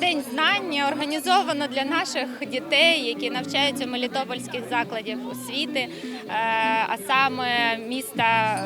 День знань організовано для наших дітей, які навчаються в Мелітопольських закладів освіти, е, а саме міста,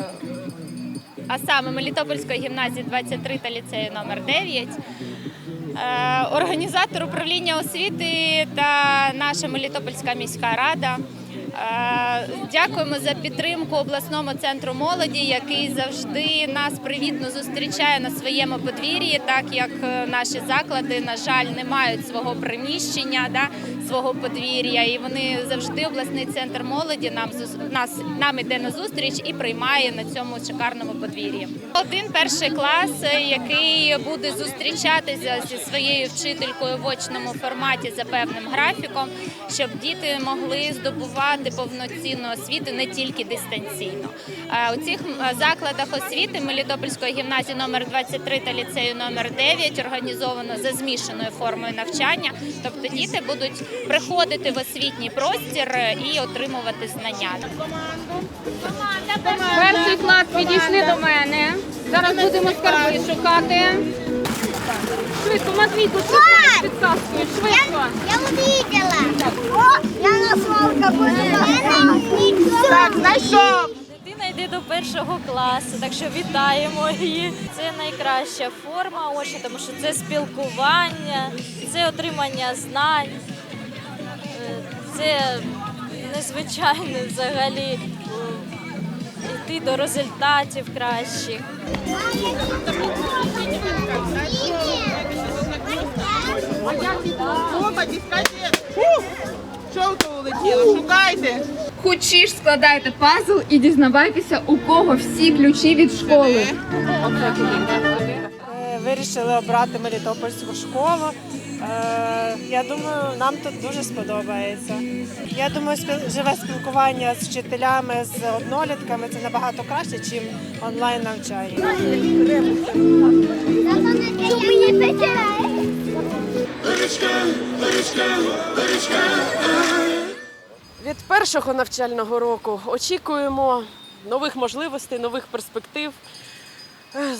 а саме Мелітопольської гімназії 23 та ліцею номер 9. Е, Організатор управління освіти та наша Мелітопольська міська рада. Е, Дякуємо за підтримку обласному центру молоді, який завжди нас привітно зустрічає на своєму подвір'ї, так як е, наші заклади, на жаль, не мають свого приміщення, да, свого подвір'я, і вони завжди обласний центр молоді нам нас нам іде на зустріч і приймає на цьому шикарному подвір'ї. Один перший клас, е, який буде зустрічатися зі своєю вчителькою в очному форматі за певним графіком, щоб діти могли здобувати повноцінну освіту не тільки дистанційно. Е, У цих закладах освіти Мелітопольської гімназії номер 23 та ліцею номер 9 організовано за змішаною формою навчання, тобто діти будуть приходити в освітній простір і отримувати знання. Перший клас підійшли до мене. Зараз будемо скарби шукати. Швидко, Матвійку, швидко підказкою, швидко. Так, знайшов. Дитина йде до першого класу, так що вітаємо її. Це найкраща форма очі, тому що це спілкування, це отримання знань, е, це незвичайно взагалі е, йти до результатів кращих. Фу! Що то улетіло? Шукайте. Хочеш складайте пазл і дізнавайтеся, у кого всі ключі від школи. Вирішили обрати Мелітопольську школу. Е, Я думаю, нам тут дуже сподобається. Я думаю, живе спілкування з вчителями, з однолітками це набагато краще, ніж онлайн навчання. Не потеряешь. Від першого навчального року очікуємо нових можливостей, нових перспектив,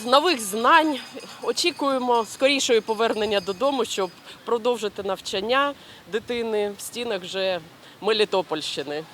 нових знань. Очікуємо скорішої повернення додому, щоб продовжити навчання дитини в стінах вже Мелітопольщини.